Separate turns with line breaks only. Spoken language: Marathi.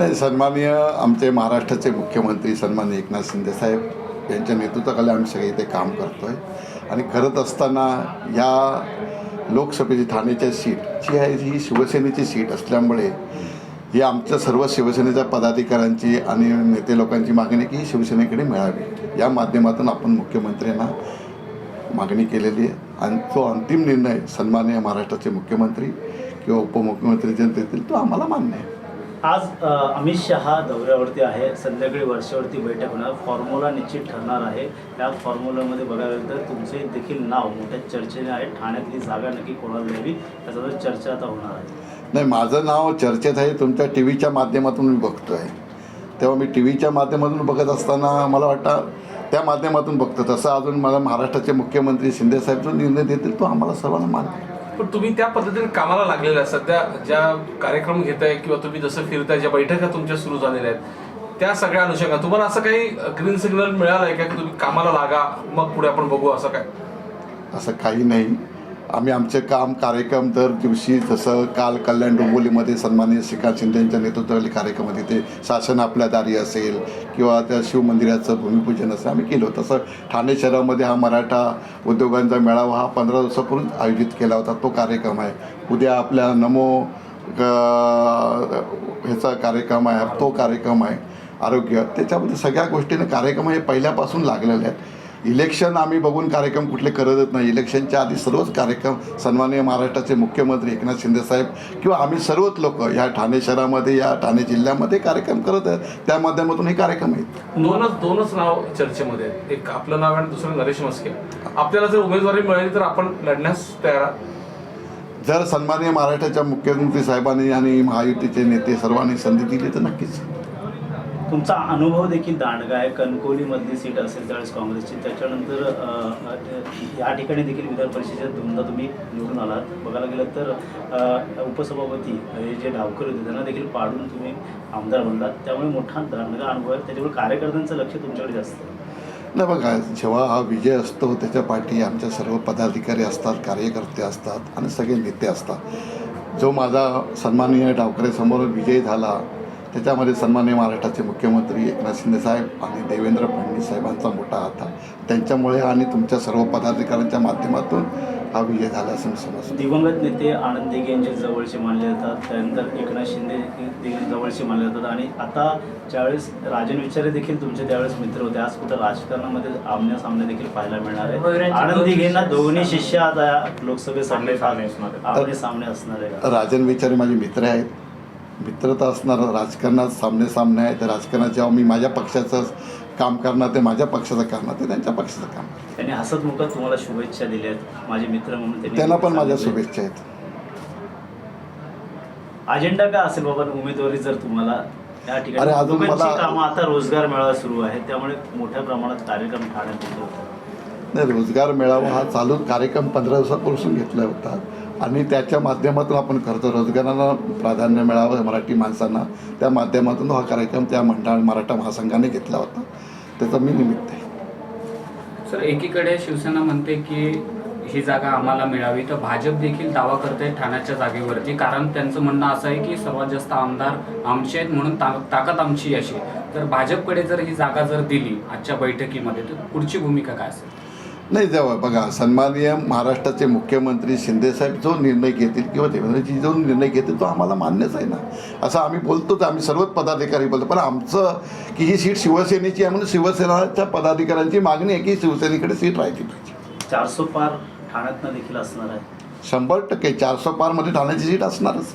नाही सन्माननीय आमचे महाराष्ट्राचे मुख्यमंत्री सन्मान्य एकनाथ शिंदे साहेब यांच्या नेतृत्वाखाली आम्ही सगळे इथे काम करतो आहे आणि करत असताना या लोकसभेची ठाण्याच्या सीट जी आहे ही शिवसेनेची सीट असल्यामुळे ही आमच्या सर्व शिवसेनेच्या पदाधिकाऱ्यांची आणि नेते लोकांची मागणी की शिवसेनेकडे मिळावी. या माध्यमातून आपण मुख्यमंत्र्यांना मागणी केलेली आहे. आणि तो अंतिम निर्णय सन्माननीय महाराष्ट्राचे मुख्यमंत्री किंवा उपमुख्यमंत्री जनतेतील तो आम्हाला मान्य आहे.
आज अमित शहा दौऱ्यावरती आहे. संध्याकाळी वर्षावरती बैठक होणार. फॉर्म्युला निश्चित ठरणार आहे. त्या फॉर्म्युलामध्ये बघायला गेलं तर तुमचे देखील नाव मोठ्या चर्चेने आहे. ठाण्यातली जागा नक्की कोणाला द्यावी त्याचा चर्चा आता होणार आहे.
नाही माझं नाव चर्चेत आहे. तुमच्या टी व्हीच्या माध्यमातून मी बघतो आहे तेव्हा मी टी व्हीच्या माध्यमातून बघत असताना मला वाटतं त्या माध्यमातून बघतो. तसं अजून मला महाराष्ट्राचे मुख्यमंत्री शिंदेसाहेब जो निर्णय देतील तो आम्हाला सर्वांना मान्य
पण तुम्ही त्या पद्धतीने कामाला लागलेला असतात. सध्या ज्या कार्यक्रम घेताय किंवा तुम्ही जसं फिरताय ज्या बैठका तुमच्या सुरू झालेल्या आहेत त्या सगळ्या अनुषंगाने. तुम्हाला असं काही ग्रीन सिग्नल मिळालं आहे का की तुम्ही कामाला लागा मग पुढे आपण बघू असं काय?
असं काही नाही. आम्ही आमचे काम कार्यक्रम दर दिवशी जसं काल कल्याण डोंबोलीमध्ये सन्माननीय श्रीकांत शिंदे यांच्या नेतृत्वाखाली कार्यक्रम तिथे शासन आपल्या दारी असेल किंवा त्या शिवमंदिराचं भूमिपूजन असेल आम्ही केलं तसं ठाणे शहरामध्ये हा मराठा उद्योगांचा मेळावा हा पंधरा दिवसापूर्वी आयोजित केला होता. तो कार्यक्रम आहे. उद्या आपल्या नमो ह्याचा कार्यक्रम आहे. तो कार्यक्रम आहे. आरोग्य. त्याच्यामध्ये सगळ्या गोष्टीने कार्यक्रम हे पहिल्यापासून लागलेले आहेत. इलेक्शन आम्ही बघून कार्यक्रम कुठले करतच नाही. इलेक्शनच्या आधी सर्वच कार्यक्रम सन्माननीय महाराष्ट्राचे मुख्यमंत्री एकनाथ शिंदेसाहेब किंवा आम्ही सर्वच लोक या ठाणे शहरामध्ये या ठाणे जिल्ह्यामध्ये कार्यक्रम करत आहेत. त्या माध्यमातून हे कार्यक्रम आहेत.
दोनच दोनच नाव चर्चेमध्ये आहेत. एक आपलं नाव आहे आणि दुसरं नरेश मस्के. आपल्याला जर उमेदवारी मिळाली तर आपण लढण्यास तयार.
जर सन्माननीय महाराष्ट्राच्या मुख्यमंत्री साहेबांनी आणि महायुतीचे नेते सर्वांनी संधी दिली तर नक्कीच.
तुमचा अनुभव देखील दांडगा आहे. कणकोलीमधली सीट असेल त्यावेळेस काँग्रेसची. त्याच्यानंतर या ठिकाणी देखील विधान परिषदेत दोनदा तुम्ही निवडून आलात. बघायला गेलं तर उपसभापती हे जे डावकर होते त्यांना देखील पाडून तुम्ही आमदार बनलात. त्यामुळे मोठा दांडगा अनुभव आहे. त्याच्यामुळे कार्यकर्त्यांचं लक्ष तुमच्याकडे जास्त
नाही बघा जेव्हा हा विजय असतो त्याच्या पाठी आमच्या सर्व पदाधिकारी असतात कार्यकर्ते असतात आणि सगळे नेते असतात. जो माझा सन्माननीय डावकरेसमोर विजय झाला त्याच्यामध्ये सन्माननीय महाराष्ट्राचे मुख्यमंत्री एकनाथ शिंदेसाहेब आणि देवेंद्र फडणवीस साहेबांचा मोठा हात आहे. त्यांच्यामुळे आणि तुमच्या सर्व पदाधिकाऱ्यांच्या माध्यमातून हा विजय झाला असं मी समजतो.
दिवंगत नेते आनंद दिघे यांचे जवळचे मानले जातात. त्यानंतर एकनाथ शिंदे देखील जवळचे मानले जातात. आणि आता ज्यावेळेस राजन विचारे देखील तुमचे त्यावेळेस मित्र होते आज कुठं राजकारणामध्ये आमने सामने देखील पाहायला मिळणार आहे. आनंद दिघेंना
शिष्य-
दोन्ही शिष्य आता लोकसभेसाठी. आमने सामने असणार आहे?
राजन विचारे माझे मित्र आहेत. मित्र तर असणार राजकारणात सामने सामने आहे. तर राजकारणात जेव्हा मी माझ्या पक्षाचं काम करणार ते माझ्या पक्षाचं करणार ते त्यांच्या पक्षाचं काम
त्यांनी हसत मुखत तुम्हाला शुभेच्छा दिल्या आहेत. माझे मित्र म्हणून त्यांनी
पण माझ्या. शुभेच्छा आहेत.
अजेंडा काय असेल बाबा? उमेदवारी जर तुम्हाला या
अरे,
ठिकाणी
अजून मला-
कामं आता रोजगार मेळावा सुरू आहे त्यामुळे मोठ्या प्रमाणात कार्यक्रम ठाण्यात
नाही रोजगार मेळावा हा चालू कार्यक्रम पंधरा दिवसापासून घेतला होता. आणि त्याच्या माध्यमातून आपण खर्च रोजगाराला प्राधान्य मिळावं मराठी माणसांना. त्या माध्यमातून हा कार्यक्रम त्या मंडळ मराठा महासंघाने घेतला होता. त्याचं मी निमित्त आहे.
सर एकीकडे शिवसेना म्हणते की ही जागा आम्हाला मिळावी तर भाजप देखील दावा करते ठाण्याच्या जागेवरती. कारण त्यांचं म्हणणं असं आहे की सर्वात जास्त आमदार आमचे आहेत म्हणून ता ताकद आमची अशी तर भाजपकडे जर ही जागा जर दिली आजच्या बैठकीमध्ये तर पुढची भूमिका काय असेल?
नाही जेव्हा बघा सन्माननीय महाराष्ट्राचे मुख्यमंत्री शिंदेसाहेब जो निर्णय घेतील किंवा देवेंद्रजी जो निर्णय घेतील तो आम्हाला मान्यच आहे ना. असं आम्ही बोलतोच आम्ही सर्वच पदाधिकारी बोलतो. पण आमचं की ही सीट शिवसेनेची आहे म्हणून शिवसेनाच्या पदाधिकाऱ्यांची मागणी आहे की शिवसेनेकडे सीट राहायची पाहिजे.
चारसो पार ठाण्यातनं देखील असणार आहे.
शंभर टक्के चारशे पारमध्ये ठाण्याची सीट असणारच.